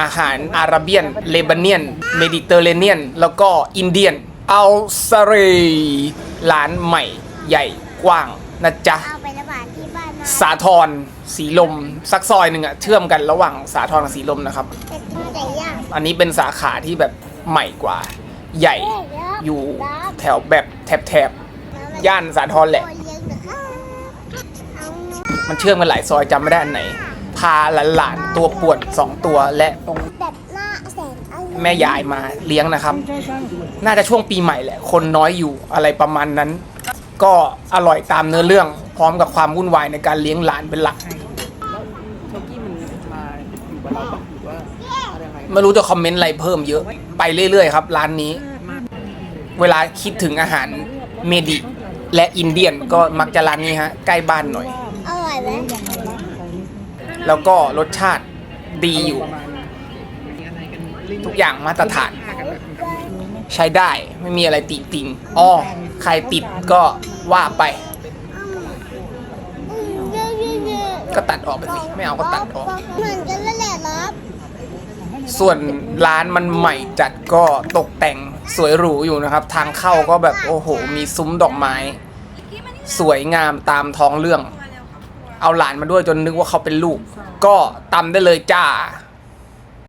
อาหารอาราเบียน เลบานเนียน เมดิเตอร์เรเนียน แล้วก็อินเดียนเอาซาเรร้านใหม่ใหญ่กว้างนะจ๊ะ เอาไประบาดที่บ้านมาสาทรสีลมสักซอยหนึ่งอะเชื่อมกันระหว่างสาทรกับสีลมนะครับจะกินไก่ย่างอันนี้เป็นสาขาที่แบบใหม่กว่า ใหญ่อยู่แถวแบบแถบๆย่านสาทรแหละโอ้ยเยอะนะคะเอา มันเชื่อมกันหลายซอยจำไม่ได้อันไหน พาหลานๆตัวป่วน2ตัวและแบบหน้าแสนอร่อยแม่ยายมาเลี้ยงนะครับ น่าจะช่วงปีใหม่แหละ คนน้อยอยู่อะไรประมาณนั้น ก็อร่อยตามเนื้อเรื่อง พร้อมกับความวุ่นวายในการเลี้ยงหลานเป็นหลัก โชกี้มันมาอยู่กับเราปะหรือว่าอะไรยังไงไม่รู้จะคอมเมนต์อะไรเพิ่มเยอะไปเรื่อยๆครับ ร้านนี้ เวลาคิดถึงอาหารเมดิ และอินเดียนก็มักจะร้านนี้ฮะ ใกล้บ้านหน่อย อร่อยไหม แล้วก็รสชาติดีอยู่ ทุกอย่างมาตรฐาน ใช้ได้ไม่มีอะไรติติงอ้อใครติดก็ว่าไปอืมเยอะๆๆก็ตัดออกไปสิ ไม่เอาก็ตัดออก เหมือนกันแล้วแหละรับส่วนร้านมันใหม่จัดก็ตกแต่งสวยหรูอยู่นะครับ ทางเข้าก็แบบโอ้โห มีซุ้มดอกไม้ สวยงามตามท้องเรื่อง เอาหลานมาด้วยจนนึกว่าเขาเป็นลูก ก็ตำได้เลยจ้า